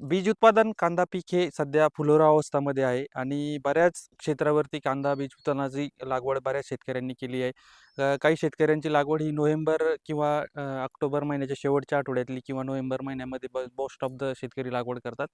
बीज उत्पादन कांदा पीक हे सध्या फुलोरा अवस्थामध्ये आहे आणि बऱ्याच क्षेत्रावरती कांदा बीज उत्पादनाची लागवड बऱ्याच शेतकऱ्यांनी केली आहे. काही शेतकऱ्यांची लागवड ही नोव्हेंबर किंवा ऑक्टोबर महिन्याच्या शेवटच्या आठवड्यातली किंवा नोव्हेंबर महिन्यामध्ये ब मोस्ट ऑफ द शेतकरी लागवड करतात.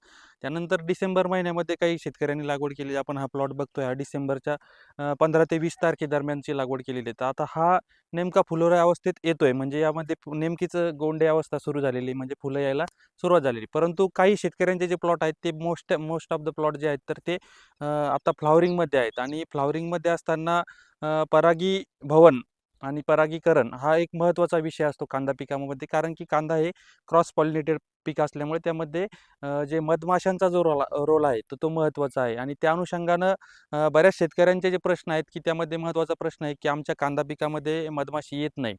त्यानंतर डिसेंबर महिन्यामध्ये काही शेतकऱ्यांनी लागवड केली. आपण हा प्लॉट बघतोय हा डिसेंबरच्या पंधरा ते वीस तारखेदरम्यानची लागवड केलेली आहे. तर आता हा नेमका फुलोरा अवस्थेत येतोय म्हणजे यामध्ये नेमकीचं नेमकीच गोंडे अवस्था सुरू झालेली म्हणजे फुलं यायला सुरुवात झालेली. परंतु काही शेतकऱ्यांचे जे प्लॉट आहेत ते most most of the plot जे आहेत तर ते आता फ्लॉवरिंगमध्ये आहेत आणि फ्लॉवरिंगमध्ये असताना परागी परागीभवन आणि परागीकरण हा एक महत्त्वाचा विषय असतो कांदा पिकामध्ये कारण की कांदा हे क्रॉस पॉलिनेटेड पीक असल्यामुळे त्यामध्ये जे मधमाशांचा जो रोल रोल आहे तो तो महत्त्वाचा आहे आणि त्या अनुषंगानं बऱ्याच शेतकऱ्यांचे जे प्रश्न आहेत की त्यामध्ये महत्त्वाचा प्रश्न आहे की आमच्या कांदा पिकामध्ये मधमाशी येत नाही.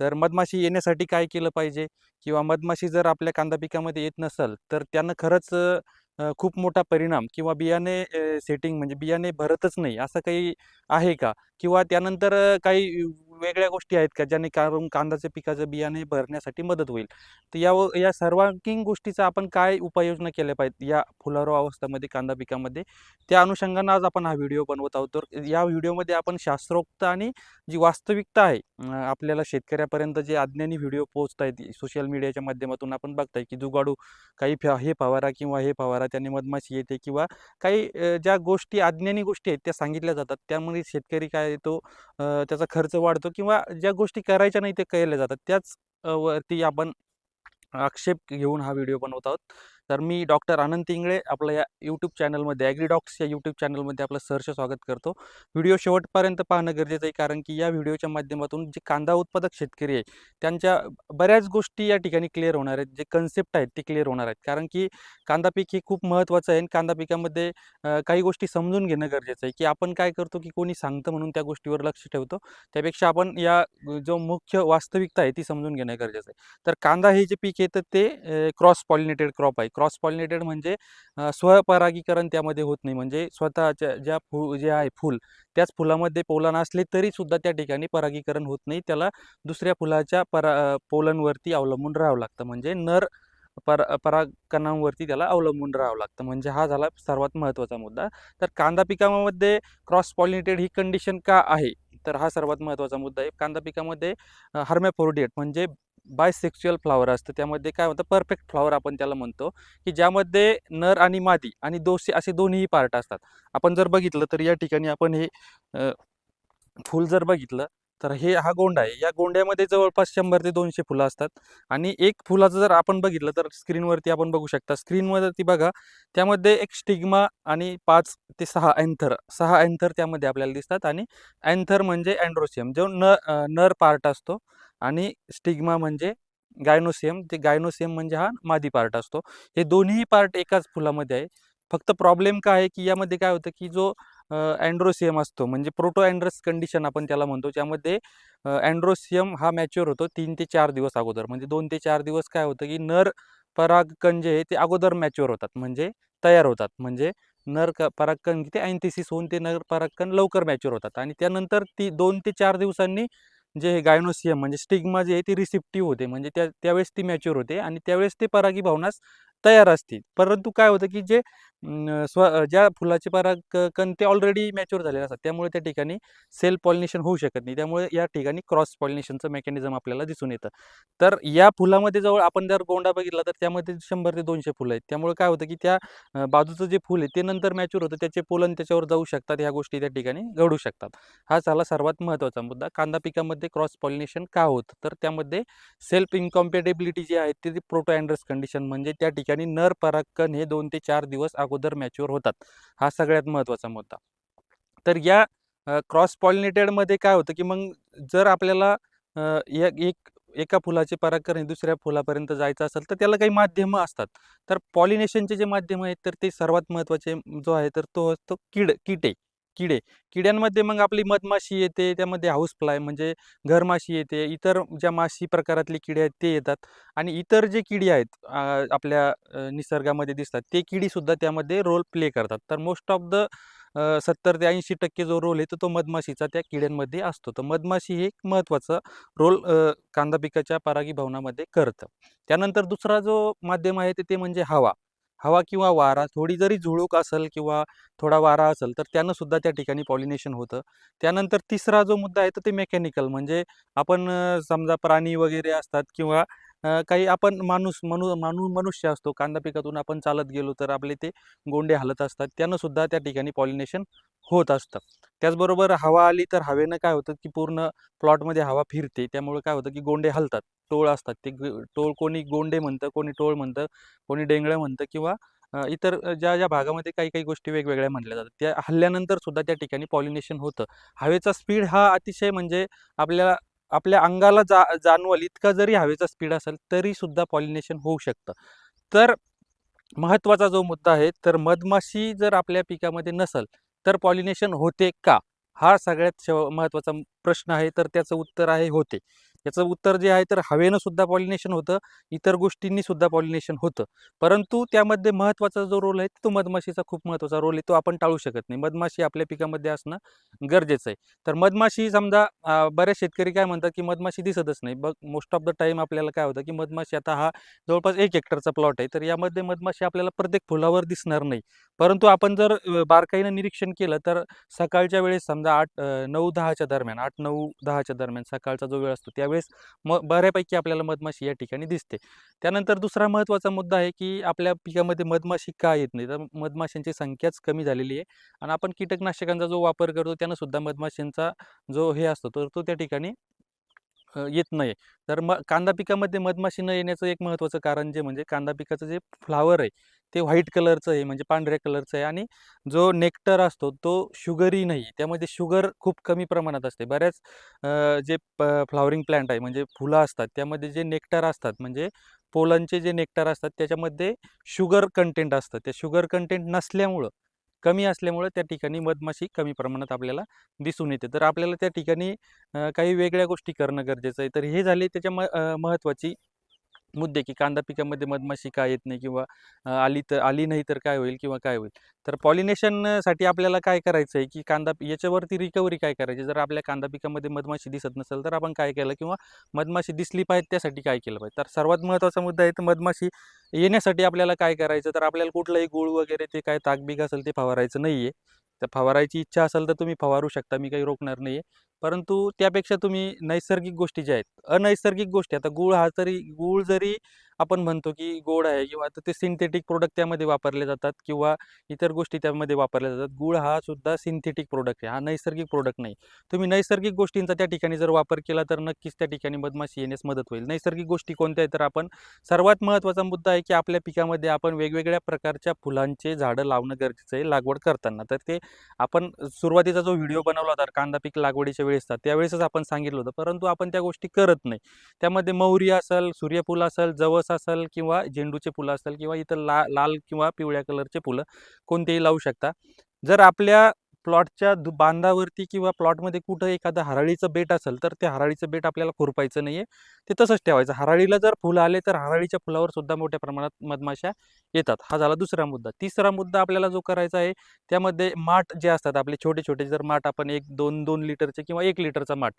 तर मधमाशी येण्यासाठी काय केलं पाहिजे? किंवा मधमाशी जर आपल्या कांदा पिकामध्ये येत नसेल, तर त्यानं खरंच खूप मोठा परिणाम किंवा बियाणे सेटिंग म्हणजे बियाणे भरतच नाही असं काही आहे का? किंवा त्यानंतर काही वेगळ्या गोष्टी आहेत का ज्याने कारण कांद्याच्या पिकाचं बियाणे भरण्यासाठी मदत होईल? तर या व या सर्वांगीण गोष्टीचा आपण काय उपाययोजना केल्या पाहिजेत या फुलारो अवस्थेमध्ये कांदा पिकामध्ये? त्या अनुषंगानं आज आपण हा व्हिडिओ बनवत आहोत. तर या व्हिडिओमध्ये आपण शास्त्रोक्त आणि जी वास्तविकता आहे आपल्याला शेतकऱ्यापर्यंत जे अज्ञानी व्हिडिओ पोहोचत आहेत सोशल मीडियाच्या माध्यमातून आपण बघताय की जुगाडू काही हे फवारा किंवा हे फवारा त्याने मधमाशी येते किंवा काही ज्या गोष्टी अज्ञानी गोष्टी आहेत त्या सांगितल्या जातात त्यामुळे शेतकरी काय तो त्याचा खर्च वाढतो किंवा ज्या गोष्टी करायच्या नाही ते केल्या जातात त्याच वरती आपण आक्षेप घेऊन हा व्हिडिओ बनवत आहोत. तर मी डॉक्टर आनंद इंगळे आपल्या या यूट्यूब चॅनलमध्ये ॲग्रीडॉक्स या यूट्यूब चॅनलमध्ये आपलं सहर्ष स्वागत करतो. व्हिडिओ शेवटपर्यंत पाहणं गरजेचं आहे कारण की या व्हिडिओच्या माध्यमातून जे कांदा उत्पादक शेतकरी आहे त्यांच्या बऱ्याच गोष्टी या ठिकाणी क्लिअर होणार आहेत. जे कन्सेप्ट आहेत ते क्लिअर होणार आहेत. कारण की कांदा पीक हे खूप महत्त्वाचं आहे आणि कांदा पिकामध्ये काही गोष्टी समजून घेणं गरजेचं आहे, की आपण काय करतो की कोणी सांगतं म्हणून त्या गोष्टीवर लक्ष ठेवतो. त्यापेक्षा आपण या जो मुख्य वास्तविकता आहे ती समजून घेणं गरजेचं आहे. तर कांदा हे जे पीक येतं ते क्रॉस पॉलिनेटेड क्रॉप आहे. क्रॉस पॉलिनेटेड म्हणजे स्वपरागीकरण त्यामध्ये होत नाही. म्हणजे स्वतःच्या ज्या फू जे आहे फूल, त्याच फुलामध्ये पोलन असले तरीसुद्धा त्या ठिकाणी परागीकरण होत नाही. त्याला दुसऱ्या फुलाच्या परा अ, पोलनवरती अवलंबून राहावं लागतं. म्हणजे नर परा परागकणांवरती त्याला अवलंबून राहावं लागतं. म्हणजे हा झाला सर्वात महत्त्वाचा मुद्दा. तर कांदा पिकामध्ये क्रॉस पॉलिनेटेड ही कंडिशन का आहे? तर हा सर्वात महत्त्वाचा मुद्दा आहे. कांदा पिकामध्ये अ, म्हणजे बायसेक्च्युअल फ्लॉवर असतं. त्यामध्ये काय म्हणतं परफेक्ट फ्लॉवर आपण त्याला म्हणतो, की ज्यामध्ये नर आणि मादी आणि दोषी असे दोन्हीही पार्ट असतात. आपण जर बघितलं तर या ठिकाणी आपण हे फूल जर बघितलं तर हे हा गोंडा आहे. या गोंड्यामध्ये जवळपास शंभर ते दोनशे फुलं असतात आणि एक फुलाचं जर आपण बघितलं तर स्क्रीनवरती आपण बघू शकता. स्क्रीनवरती बघा त्यामध्ये एक स्टिग्मा आणि पाच ते सहा अँथर सहा अँथर त्यामध्ये आपल्याला दिसतात आणि अँथर म्हणजे अँड्रोसियम जो न नर पार्ट असतो आणि स्टिग्मा म्हणजे गायनोसियम. ते गायनोसियम म्हणजे हा मादी पार्ट असतो. हे दोन्ही पार्ट एकाच फुलामध्ये आहे. फक्त प्रॉब्लेम काय आहे, की यामध्ये काय होतं, की जो अँड्रोसियम असतो म्हणजे प्रोटो अँड्रस कंडिशन आपण त्याला म्हणतो. ज्यामध्ये अँड्रोसियम हा मॅच्युअर होतो तीन ते चार दिवस अगोदर. म्हणजे दोन ते चार दिवस काय होतं, की नर परागकण जे आहे ते अगोदर मॅच्युअर होतात. म्हणजे तयार होतात. म्हणजे नर क परागकण ते अँथिसिस होऊन ते नर परागकण लवकर मॅच्युअर होतात आणि त्यानंतर ती दोन ते चार दिवसांनी जे हे गायनोसियम म्हणजे स्टिग्मा जे आहे ती रिसिप्टिव्ह होते. म्हणजे त्या त्यावेळेस ती मॅच्युअर होते आणि त्यावेळेस ते परागीभवनास तयार असतील परंतु काय होतं, की जे स्व ज्या फुलाचे परागकण ते ऑलरेडी मॅच्युअर झालेले असतात. त्यामुळे त्या ठिकाणी सेल्फ पॉलिनेशन होऊ शकत नाही. त्यामुळे या ठिकाणी क्रॉस पॉलिनेशनचं मेकॅनिझम आपल्याला दिसून येतं. तर या फुलामध्ये जवळ आपण जर गोंडा बघितला तर त्यामध्ये शंभर ते दोनशे फुलं आहेत. त्यामुळे काय होतं, की त्या बाजूचं जे फूल आहे ते नंतर मॅच्युअर होतं. त्याचे पोलन त्याच्यावर जाऊ शकतात. ह्या गोष्टी त्या ठिकाणी घडू शकतात. हा झाला सर्वात महत्त्वाचा मुद्दा. कांदा पिकामध्ये क्रॉस पॉलिनेशन का होतं? तर त्यामध्ये सेल्फ इन्कॉम्पॅटिबिलिटी जी आहे ती प्रोटो अँड्रस कंडिशन म्हणजे त्या ठिकाणी नर परागकण हे दोन ते चार दिवस अगोदर मॅच्युअर होतात. हा सगळ्यात महत्त्वाचा मुद्दा. तर या क्रॉस पॉलिनेटेडमध्ये काय होतं, की मग जर आपल्याला एक एक एका फुलाचे परागकण हे दुसऱ्या फुलापर्यंत जायचं असेल, तर त्याला काही माध्यमं असतात. तर पॉलिनेशनचे जे माध्यम आहेत, तर ते सर्वात महत्त्वाचे जो आहे, तर तो असतो कीड किटे किडे. किड्यांमध्ये मग आपली मधमाशी येते, त्यामध्ये हाऊस फ्लाय म्हणजे घरमाशी येते, इतर ज्या माशी प्रकारातले किडे आहेत ते येतात आणि इतर जे किडी आहेत आपल्या निसर्गामध्ये दिसतात, ते किडीसुद्धा त्यामध्ये रोल प्ले करतात. तर मोस्ट ऑफ द सत्तर ते 80% जो रोल आहे, तो मधमाशीचा त्या किड्यांमध्ये असतो. तर मधमाशी हे एक महत्त्वाचा रोल कांदा पिकाच्या परागीभवनामध्ये करतं. त्यानंतर दुसरा जो माध्यम आहे, ते म्हणजे हवा. हवा किंवा वारा थोडी जरी झुळूक असेल किंवा थोडा वारा असेल तर त्यानं सुद्धा त्या ठिकाणी पॉलिनेशन होतं. त्यानंतर तिसरा जो मुद्दा आहे तर ते मेकॅनिकल म्हणजे आपण समजा प्राणी वगैरे असतात किंवा काही आपण माणूस मनु माणू मनुष्य असतो कांदा पिकातून आपण चालत गेलो तर आपले ते गोंडे हलत असतात. त्यानं सुद्धा त्या ठिकाणी पॉलिनेशन होत असतं. त्याचबरोबर हवा आली तर हवेनं काय होतं की पूर्ण प्लॉटमध्ये हवा फिरते. त्यामुळे काय होतं की गोंडे हलतात. टोळ असतात. ते टोळ कोणी गोंडे म्हणतं कोणी टोळ म्हणतं कोणी डेंगळं म्हणतं किंवा इतर ज्या ज्या भागामध्ये काही काही गोष्टी वेगवेगळ्या म्हटल्या जातात. त्या हल्ल्यानंतर सुद्धा त्या ठिकाणी पॉलिनेशन होतं. हवेचा स्पीड हा अतिशय म्हणजे आपल्याला आपल्या अंगाला जा जाणवल इतका जरी हवेचा स्पीड असेल तरी सुद्धा पॉलिनेशन होऊ शकतं. तर महत्त्वाचा जो मुद्दा आहे तर मधमाशी जर आपल्या पिकामध्ये नसेल तर पॉलिनेशन होते का? हा सगळ्यात शेव महत्त्वाचा प्रश्न आहे तर त्याचं उत्तर आहे होते. याचं उत्तर जे आहे तर हवेनं सुद्धा पॉलिनेशन होतं इतर गोष्टींनी सुद्धा पॉलिनेशन होतं. परंतु त्यामध्ये महत्त्वाचा जो रोल आहे तो मधमाशीचा खूप महत्त्वाचा रोल आहे तो आपण टाळू शकत नाही. मधमाशी आपल्या पिकामध्ये असणं गरजेचं आहे. तर मधमाशी समजा बऱ्याच शेतकरी काय म्हणतात की मधमाशी दिसतच नाही. बघ मोस्ट ऑफ द टाईम आपल्याला काय होतं की मधमाशी आता हा जवळपास एक हेक्टरचा प्लॉट आहे तर यामध्ये मधमाशी आपल्याला प्रत्येक फुलावर दिसणार नाही. परंतु आपण जर बारकाईनं निरीक्षण केलं तर सकाळच्या वेळेस समजा आठ नऊ दहाच्या दरम्यान आठ नऊ दहाच्या दरम्यान सकाळचा जो वेळ असतो त्या त्यावेळेस म बऱ्यापैकी आपल्याला मधमाशी या ठिकाणी दिसते. त्यानंतर दुसरा महत्त्वाचा मुद्दा आहे की आपल्या पिकामध्ये मधमाशी का येत नाही? तर मधमाशांची संख्याच कमी झालेली आहे आणि आपण कीटकनाशकांचा जो वापर करतो त्यानं सुद्धा मधमाशांचा जो हे असतो तर तो त्या ठिकाणी येत नाही. तर मग कांदा पिकामध्ये मधमाशी न येण्याचं एक महत्त्वाचं कारण जे म्हणजे कांदा पिकाचं जे फ्लावर आहे ते व्हाईट कलरचं आहे म्हणजे पांढऱ्या कलरचं आहे आणि जो नेक्टर असतो तो शुगरी नाही. त्यामध्ये शुगर खूप कमी प्रमाणात असते. बऱ्याच जे प फ्लॉवरिंग प्लांट आहे म्हणजे फुलं असतात त्यामध्ये जे नेक्टर असतात म्हणजे पोलनचे जे नेक्टर असतात त्याच्यामध्ये शुगर कंटेंट असतं. ते शुगर कंटेंट नसल्यामुळं कमी असल्यामुळं त्या ठिकाणी मधमाशी कमी प्रमाणात आपल्याला दिसून येते. तर आपल्याला त्या ठिकाणी काही वेगळ्या गोष्टी करणं गरजेचं आहे. तर हे झाले त्याच्या म महत्त्वाची मुद्दे की कांदा पिकामध्ये मधमाशी का येत नाही किंवा आली तर आली नाही तर काय होईल किंवा काय होईल? तर पॉलिनेशनसाठी आपल्याला काय करायचं आहे की कांदा याच्यावरती रिकव्हरी काय करायची? जर आपल्या कांदा पिकामध्ये मधमाशी दिसत नसेल तर आपण काय केलं किंवा मधमाशी दिसली पाहिजे त्यासाठी काय केलं पाहिजे? तर सर्वात महत्त्वाचा मुद्दा आहे तर मधमाशी येण्यासाठी आपल्याला काय करायचं? तर आपल्याला कुठलंही गुळ वगैरे ते काय ताकबीक असेल ते फवारायचं नाही आहे तर फवारायची इच्छा असेल तर तुम्ही फवारू शकता मी काही रोखणार नाही आहे परंतु त्यापेक्षा तुम्ही नैसर्गिक गोष्टी ज्या आहेत अनैसर्गिक गोष्टी आता गूळ हा तरी गूळ जरी आपण म्हणतो की गोड आहे किंवा ते सिंथेटिक प्रोडक्ट त्यामध्ये वापरले जातात किंवा इतर गोष्टी त्यामध्ये वापरल्या जातात. गूळ हा सुद्धा सिंथेटिक प्रोडक्ट आहे. हा नैसर्गिक प्रोडक्ट नाही. तुम्ही नैसर्गिक गोष्टींचा त्या ठिकाणी जर वापर केला तर नक्कीच त्या ठिकाणी मधमाशी येण्यास मदत होईल. नैसर्गिक गोष्टी कोणत्या आहेत तर आपण सर्वात महत्त्वाचा मुद्दा आहे की आपल्या पिकामध्ये आपण वेगवेगळ्या प्रकारच्या फुलांचे झाडं लावणं गरजेचं आहे लागवड करताना. तर ते आपण सुरुवातीचा जो व्हिडिओ बनवला होता कांदा पीक लागवडीच्या वेळेसचा त्यावेळेसच आपण सांगितलं होतं. परंतु आपण त्या गोष्टी करत नाही. त्यामध्ये मौरी असेल सूर्यफूल असेल जवस असेल किंवा झेंडूचे फुलं असेल किंवा इथं ला लाल किंवा पिवळ्या कलरचे फुलं कोणतेही लावू शकता. जर आपल्या प्लॉटच्या दु बांधावरती किंवा प्लॉटमध्ये कुठं एखादं हराळीचं बेट असेल तर ते हराळीचं बेट आपल्याला खुरपायचं नाही आहे ते तसंच ठेवायचं. हराळीला जर फुलं आले तर हराळीच्या फुलावर सुद्धा मोठ्या प्रमाणात मधमाशा येतात. हा झाला दुसरा मुद्दा. तिसरा मुद्दा आपल्याला जो करायचा आहे त्यामध्ये माठ जे असतात आपले छोटे छोटे जर माठ आपण एक दोन दोन लिटरचे किंवा एक लिटरचा माठ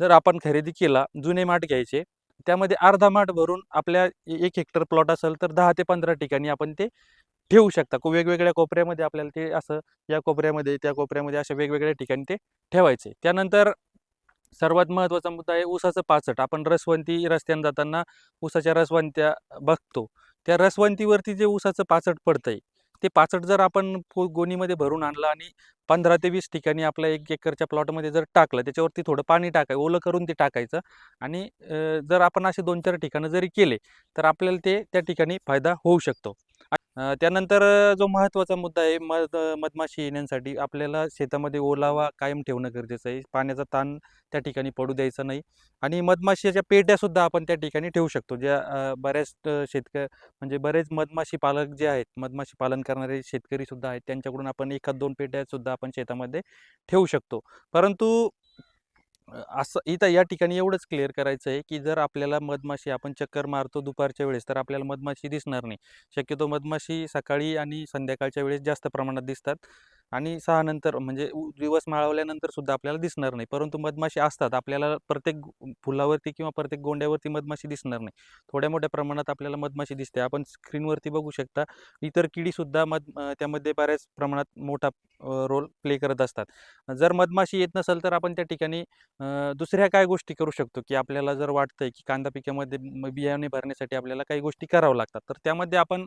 जर आपण खरेदी केला जुने माठ घ्यायचे त्यामध्ये अर्धा माठ भरून आपल्या एक हेक्टर प्लॉट असेल तर दहा ते पंधरा ठिकाणी आपण ते ठेवू शकता. वेगवेगळ्या कोपऱ्यामध्ये आपल्याला ते असं या कोपऱ्यामध्ये त्या कोपऱ्यामध्ये अशा वेगवेगळ्या ठिकाणी ते ठेवायचे. त्यानंतर सर्वात महत्त्वाचा मुद्दा आहे ऊसाचं पाचट. आपण रसवंती रस्त्यानं जाताना ऊसाच्या रसवंत्या बघतो. त्या रसवंतीवरती जे ऊसाचं पाचट पडतंय ते पाचट जर आपण गोणीमध्ये भरून आणलं आणि पंधरा ते वीस ठिकाणी आपल्या एक एकरच्या प्लॉटमध्ये जर टाकलं त्याच्यावरती थोडं पाणी टाकाय ओलं करून ते टाकायचं आणि जर आपण असे दोन चार ठिकाणं जरी केले तर आपल्याला ते त्या ठिकाणी फायदा होऊ शकतो. त्यानंतर जो महत्त्वाचा मुद्दा आहे मध मधमाशी येण्यासाठी आपल्याला शेतामध्ये ओलावा कायम ठेवणं गरजेचं आहे. पाण्याचा ताण त्या ठिकाणी पडू द्यायचा नाही आणि मधमाशीच्या पेट्यासुद्धा आपण त्या ठिकाणी ठेवू शकतो. ज्या बऱ्याच शेतक म्हणजे बरेच मधमाशी पालक जे आहेत मधमाशी पालन करणारे शेतकरीसुद्धा आहेत त्यांच्याकडून आपण एखाद दोन पेट्यासुद्धा आपण शेतामध्ये ठेवू शकतो. परंतु असं इथं या ठिकाणी एवढंच क्लिअर करायचं आहे की जर आपल्याला मधमाशी आपण चक्कर मारतो दुपारच्या वेळेस तर आपल्याला मधमाशी दिसणार नाही. शक्यतो मधमाशी सकाळी आणि संध्याकाळच्या वेळेस जास्त प्रमाणात दिसतात. आणि सहा नंतर म्हणजे उ- दिवस माळवल्यानंतर सुद्धा आपल्याला दिसणार नाही. परंतु मधमाशी असतात. आपल्याला प्रत्येक फुलावरती किंवा प्रत्येक गोंड्यावरती मधमाशी दिसणार नाही. थोड्या मोठ्या प्रमाणात आपल्याला मधमाशी दिसते. आपण स्क्रीनवरती बघू शकता इतर किडीसुद्धा मध त्यामध्ये बऱ्याच प्रमाणात मोठा रोल प्ले करत असतात. जर मधमाशी येत नसेल तर आपण त्या ठिकाणी दुसऱ्या काय गोष्टी करू शकतो? की आपल्याला जर वाटतंय की कांदा पिकामध्ये बियाणे भरण्यासाठी आपल्याला काही गोष्टी कराव्या लागतात तर त्यामध्ये आपण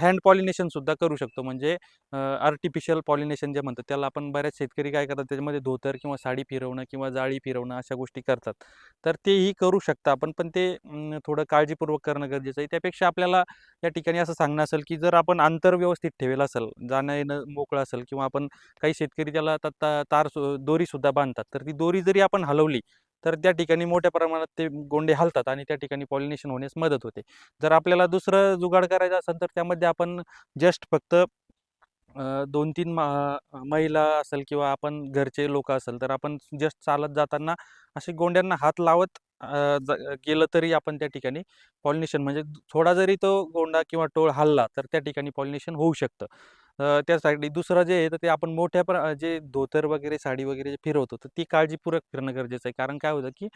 हँड पॉलिनेशन सुद्धा करू शकतो. म्हणजे आर्टिफिशियल पॉलिनेशन जे म्हणतात त्याला आपण बऱ्याच शेतकरी काय करतात त्याच्यामध्ये धोतर किंवा साडी फिरवणं किंवा जाळी फिरवणं अशा गोष्टी करतात. तर तेही करू शकता आपण पण ते थोडं काळजीपूर्वक करणं गरजेचं आहे. त्यापेक्षा आपल्याला या ठिकाणी असं सांगणं असेल की जर आपण अंतर व्यवस्थित ठेवेल असेल जाणं येणं मोकळं असेल किंवा आपण काही शेतकरी त्याला आता ता- तार सु- दोरीसुद्धा बांधतात तर ती दोरी जरी आपण हलवली तर त्या ठिकाणी मोठ्या प्रमाणात ते गोंडे हलतात आणि त्या ठिकाणी पॉलिनेशन होण्यास मदत होते. जर आपल्याला दुसरं जुगाड करायचं असेल तर त्यामध्ये आपण जस्ट फक्त दोन तीन महिला असेल किंवा आपण घरचे लोक असेल तर आपण जस्ट चालत जाताना असे गोंड्यांना हात लावत गेलं तरी आपण त्या ठिकाणी पॉलिनेशन म्हणजे थोडा जरी तो गोंडा किंवा टोळ हल्ला तर त्या ठिकाणी पॉलिनेशन होऊ शकतं. त्यासाठी दुसरं जे आहे तर ते आपण मोठ्या प्र जे धोतर वगैरे साडी वगैरे जे फिरवतो तर ती काळजीपूर्वक फिरणं गरजेचं आहे. कारण काय होतं की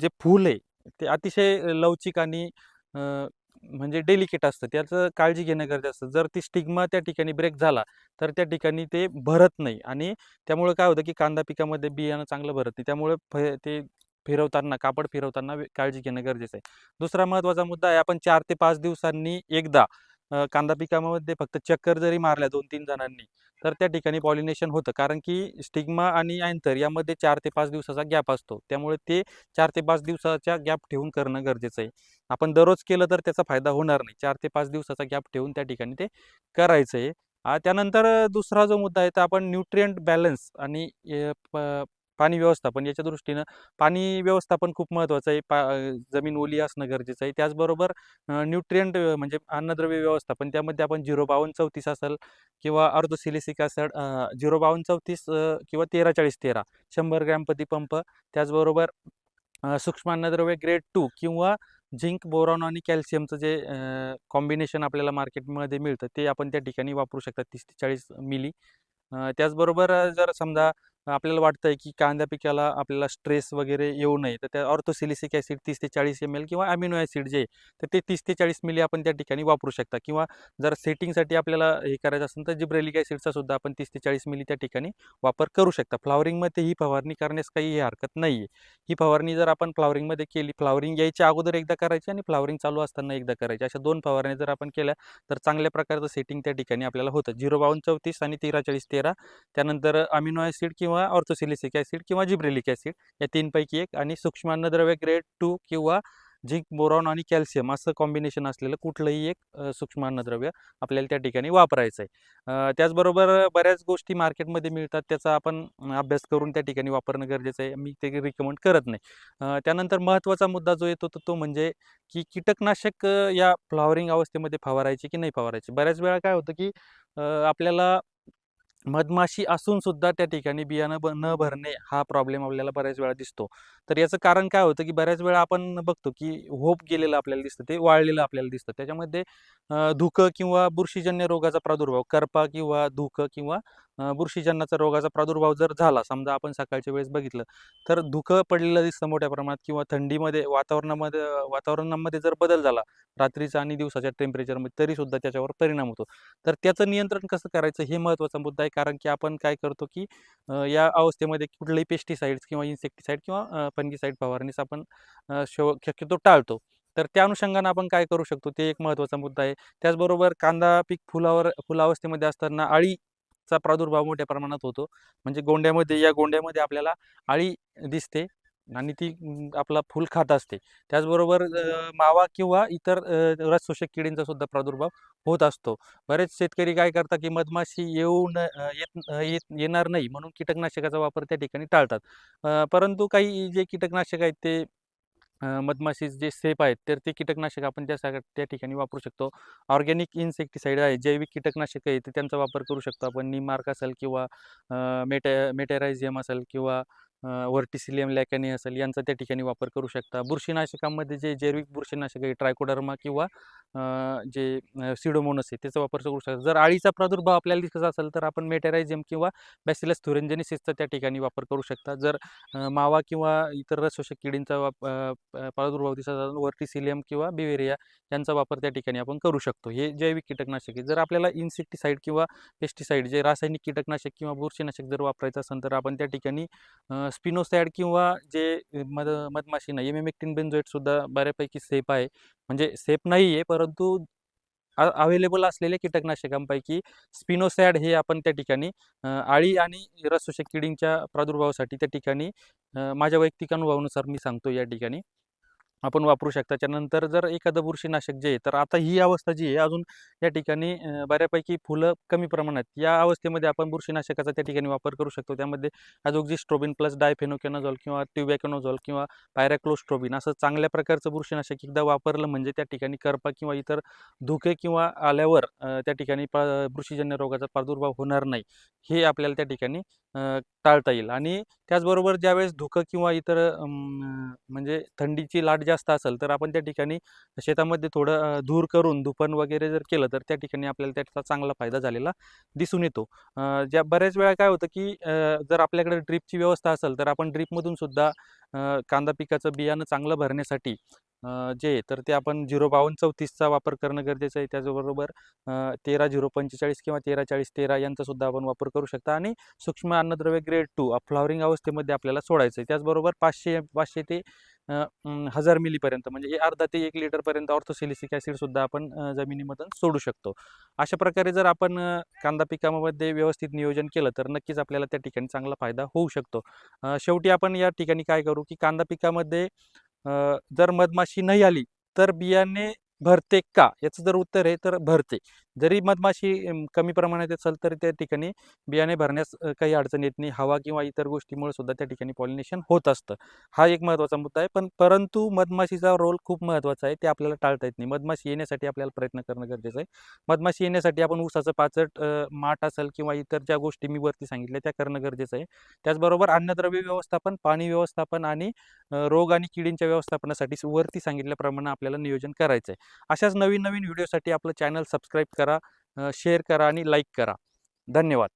जे फूल आहे ते अतिशय लवचिक आणि म्हणजे डेलिकेट असतं. त्याचं काळजी घेणं गरजेचं असतं. जर ती स्टिग्मा त्या ठिकाणी ब्रेक झाला तर त्या ठिकाणी ते भरत नाही. आणि त्यामुळे काय होतं की कांदा पिकामध्ये बियाणं चांगलं भरत नाही. त्यामुळे फ ते फिरवताना कापड फिरवताना काळजी घेणं गरजेचं आहे. दुसरा महत्त्वाचा मुद्दा आहे आपण चार ते पाच दिवसांनी एकदा कांदा पिकामध्ये फक्त चक्कर जरी मारल्या दोन तीन जणांनी तर त्या ठिकाणी पॉलिनेशन होतं. कारण की स्टिग्मा आणि अँथर यामध्ये चार ते पाच दिवसाचा गॅप असतो. त्यामुळे ते चार ते पाच दिवसाच्या गॅप ठेवून करणं गरजेचं आहे. आपण दररोज केलं तर त्याचा फायदा होणार नाही. चार ते पाच दिवसाचा गॅप ठेवून त्या ठिकाणी ते करायचं आहे. त्यानंतर दुसरा जो मुद्दा आहे तर आपण न्यूट्रियंट बॅलन्स आणि पाणी व्यवस्थापन याच्या दृष्टीनं पाणी व्यवस्थापन खूप महत्त्वाचं आहे. पा जमीन ओली असणं गरजेचं आहे. त्याचबरोबर न्यूट्रियंट म्हणजे अन्नद्रव्य व्यवस्थापन त्यामध्ये आपण झिरो बावन्न चौतीस असेल किंवा अर्धोसिलिसिक असेल झिरो बावन्न चौतीस किंवा तेरा चाळीस तेरा शंभर ग्रॅमपती पंप. त्याचबरोबर सूक्ष्म अन्नद्रव्य ग्रेड टू किंवा झिंक बोरॉन आणि कॅल्शियमचं जे कॉम्बिनेशन आपल्याला मार्केटमध्ये मिळतं ते आपण त्या ठिकाणी वापरू शकतात तीस ते चाळीस मिली. त्याचबरोबर जर समजा आपल्याला वाटतंय की कांदा पिकाला आपल्याला स्ट्रेस वगैरे येऊ नये. तर त्या ऑर्थोसिलिसिक ॲसिड तीस ते चाळीस एम एल किंवा अमिनो ॲसिड जे आहे, तर ते तीस ते चाळीस मिली आपण त्या ठिकाणी वापरू शकता. किंवा जर सेटिंगसाठी आपल्याला हे करायचं असेल तर जिब्रेलिक ॲसिडचा सुद्धा आपण तीस ते चाळीस मिली त्या ठिकाणी वापर करू शकता. फ्लावरिंगमध्ये ही फवारणी करण्यास काही हरकत नाही आहे ही फवारणी जर आपण फ्लावरिंगमध्ये केली फ्लावरिंग यायच्या अगोदर एकदा करायची आणि फ्लावरिंग चालू असताना एकदा करायची. अशा दोन फवारण्या जर आपण केल्या तर चांगल्या प्रकारचं सेटिंग त्या ठिकाणी आपल्याला होतं. झिरो बावन्न चौतीस आणि तेरा चाळीस तेरा. त्यानंतर अमिनो ॲसिड किंवा ऑर्थोसिलिसिक ॲसिड किंवा जिब्रेलिक ॲसिड या तीनपैकी एक. आणि सूक्ष्म अन्नद्रव्य ग्रेड टू किंवा झिंक बोरॉन आणि कॅल्शियम असं कॉम्बिनेशन असलेलं कुठलंही एक सूक्ष्म अन्नद्रव्य आपल्याला त्या ठिकाणी वापरायचं आहे. त्याचबरोबर बऱ्याच गोष्टी मार्केटमध्ये मिळतात त्याचा आपण अभ्यास करून त्या ठिकाणी वापरणं गरजेचं आहे. मी ते रिकमेंड करत नाही. त्यानंतर महत्त्वाचा मुद्दा जो येतो तो तो म्हणजे की कीटकनाशक या फ्लॉवरिंग अवस्थेमध्ये फवारायची की नाही फवारायची? बऱ्याच वेळा काय होतं की आपल्याला मधमाशी असून सुद्धा त्या ठिकाणी बियाणं ब न भरणे हा प्रॉब्लेम आपल्याला बऱ्याच वेळा दिसतो. तर याचं कारण काय होतं की बऱ्याच वेळा आपण बघतो की होप गेलेलं आपल्याला दिसतं ते वाळलेलं आपल्याला दिसतं. त्याच्यामध्ये धुकं किंवा बुरशीजन्य रोगाचा प्रादुर्भाव करपा किंवा धुकं किंवा बुरशीजन्याचा रोगाचा प्रादुर्भाव जर झाला समजा आपण सकाळच्या वेळेस बघितलं तर धुकं पडलेलं दिसतं मोठ्या प्रमाणात किंवा थंडीमध्ये वातावरणामध्ये वातावरणामध्ये जर बदल झाला रात्रीचा आणि दिवसाच्या टेम्परेचरमध्ये तरीसुद्धा त्याच्यावर परिणाम होतो. तर त्याचं नियंत्रण कसं करायचं हे महत्त्वाचा मुद्दा आहे. कारण की आपण काय करतो की या अवस्थेमध्ये कुठलेही पेस्टीसाईड्स किंवा इन्सेक्टिसाइड किंवा फंगीसाईड फवारणीस आपण शेव शो शक्यतो टाळतो. तर त्या अनुषंगानं आपण काय करू शकतो ते एक महत्त्वाचा मुद्दा आहे. त्याचबरोबर कांदा पीक फुलावर फुलावस्थेमध्ये असताना अळी चा प्रादुर्भाव मोठ्या प्रमाणात होतो. म्हणजे गोंड्यामध्ये या गोंड्यामध्ये आपल्याला अळी दिसते आणि ती आपला फुल खात असते. त्याचबरोबर मावा किंवा इतर रसशोषक रस शोषक किडींचा सुद्धा प्रादुर्भाव होत असतो. बरेच शेतकरी काय करतात की मधमाशी येऊ न येत येत येणार नाही म्हणून कीटकनाशकाचा वापर त्या ठिकाणी टाळतात. परंतु काही जे कीटकनाशक आहेत ते मधमाशी जे सेप आहेत तर ते कीटकनाशक आपण त्या सगळ्या त्या ठिकाणी वापरू शकतो. ऑर्गॅनिक इन्सेक्टिसाईड आहे जैविक कीटकनाशक आहे ते त्यांचा वापर करू शकतो आपण. निमार्क असेल किंवा मेटे मेटेरायझियम असेल किंवा व्हर्टिसिलियम लॅकॅनी असेल यांचा त्या ठिकाणी वापर करू शकता. बुरशीनाशकांमध्ये जे जैविक बुरशीनाशक आहे ट्रायकोडर्मा किंवा जे सिडोमोनस आहे त्याचा वापर करू शकतो जर अळीचा प्रादुर्भाव आपल्याला दिसत असेल तर आपण मेटेरायझियम किंवा बॅसिलस थुरेंजेनिसिसचा त्या ठिकाणी वापर करू शकता. जर मावा किंवा इतर रसशोषक किडींचा वाप प्रादुर्भाव दिसत असेल वर्टिसिलियम किंवा बिवेरिया यांचा वापर त्या ठिकाणी आपण करू शकतो. हे जैविक कीटकनाशक आहे. जर आपल्याला इन्सेक्टिसाईड किंवा पेस्टिसाईड जे रासायनिक कीटकनाशक किंवा बुरशीनाशक जर वापरायचं असेल तर आपण त्या ठिकाणी स्पिनोसॅड किंवा जे मध मधमाशी नाही एमेमेक्टिन बेन्झोएटसुद्धा बऱ्यापैकी सेफ आहे. म्हणजे सेफ नाही आहे परंतु अवेलेबल असलेल्या कीटकनाशकांपैकी स्पिनोसॅड हे आपण त्या ठिकाणी आळी आणि रसशोषक किडींच्या प्रादुर्भावासाठी त्या ठिकाणी माझ्या वैयक्तिक अनुभवानुसार मी सांगतो या ठिकाणी. आपण वापरू शकता. त्यानंतर जर एखादं बुरशीनाशक जे आहे तर आता ही अवस्था जी आहे अजून या ठिकाणी बऱ्यापैकी फुलं कमी प्रमाणात या अवस्थेमध्ये आपण बुरशीनाशकाचा त्या ठिकाणी वापर करू शकतो. त्यामध्ये अजोक्झिस्ट्रोबिन प्लस डायफेनोकेनोझॉल किंवा ट्युबॅकेनोझॉल किंवा पायरॅक्लोस्ट्रोबिन असं चांगल्या प्रकारचं बुरशीनाशक एकदा वापरलं म्हणजे त्या ठिकाणी करपा किंवा इतर धुके किंवा आल्यावर त्या ठिकाणी प बुरशीजन्य रोगाचा प्रादुर्भाव होणार नाही. हे आपल्याला त्या ठिकाणी टाळता येईल. आणि त्याचबरोबर ज्यावेळेस धुकं किंवा इतर म्हणजे थंडीची लाट जास्त असेल तर आपण त्या ठिकाणी शेतामध्ये थोडं धूर करून धुपण वगैरे जर केलं तर त्या ठिकाणी आपल्याला त्याचा चांगला फायदा झालेला दिसून येतो. ज्या बऱ्याच वेळा काय होतं की जर आपल्याकडे ड्रीपची व्यवस्था असेल तर आपण ड्रीपमधून सुद्धा कांदा पिकाचं बियाणं चांगलं भरण्यासाठी जे आहे तर ते आपण झिरो बावन्न चौतीसचा वापर करणं गरजेचं आहे. त्याचबरोबर तेरा झिरो पंचेचाळीस किंवा तेरा चाळीस तेरा यांचासुद्धा आपण वापर करू शकता. आणि सूक्ष्म अन्नद्रव्य ग्रेड टू फ्लॉवरिंग अवस्थेमध्ये आपल्याला सोडायचं आहे. त्याचबरोबर पाचशे पाचशे ते हजार मिलीपर्यंत म्हणजे हे अर्धा ते एक लिटरपर्यंत ऑर्थोसिलिसिक ॲसिडसुद्धा आपण जमिनीमधून सोडू शकतो. अशा प्रकारे जर आपण कांदा पिकामध्ये व्यवस्थित नियोजन केलं तर नक्कीच आपल्याला त्या ठिकाणी चांगला फायदा होऊ शकतो. शेवटी आपण या ठिकाणी काय करू की कांदा पिकामध्ये जर मधमाशी नाही आली तर बियाणे भरते का? याचं जर उत्तर आहे तर भरते. जरी मधमाशी कमी प्रमाणात असेल तर त्या ठिकाणी बियाणे भरण्यास काही अडचण येत नाही. हवा किंवा इतर गोष्टीमुळे सुद्धा त्या ठिकाणी पॉलिनेशन होत असतं. हा एक महत्त्वाचा मुद्दा आहे. पण परंतु मधमाशीचा रोल खूप महत्त्वाचा आहे. ते आपल्याला टाळता येत नाही. मधमाशी येण्यासाठी आपल्याला प्रयत्न करणं गरजेचं आहे. मधमाशी येण्यासाठी आपण ऊसाचं पाचट माठ असेल किंवा इतर ज्या गोष्टी मी वरती सांगितल्या त्या करणं गरजेचं आहे. त्याचबरोबर अन्नद्रव्य व्यवस्थापन पाणी व्यवस्थापन आणि रोग आणि किडींच्या व्यवस्थापनासाठी वरती सांगितल्याप्रमाणे आपल्याला नियोजन करायचं आहे. अशाच नवीन नवीन व्हिडिओसाठी आपलं चॅनल सबस्क्राईब करा शेअर करा आणि लाईक करा. धन्यवाद.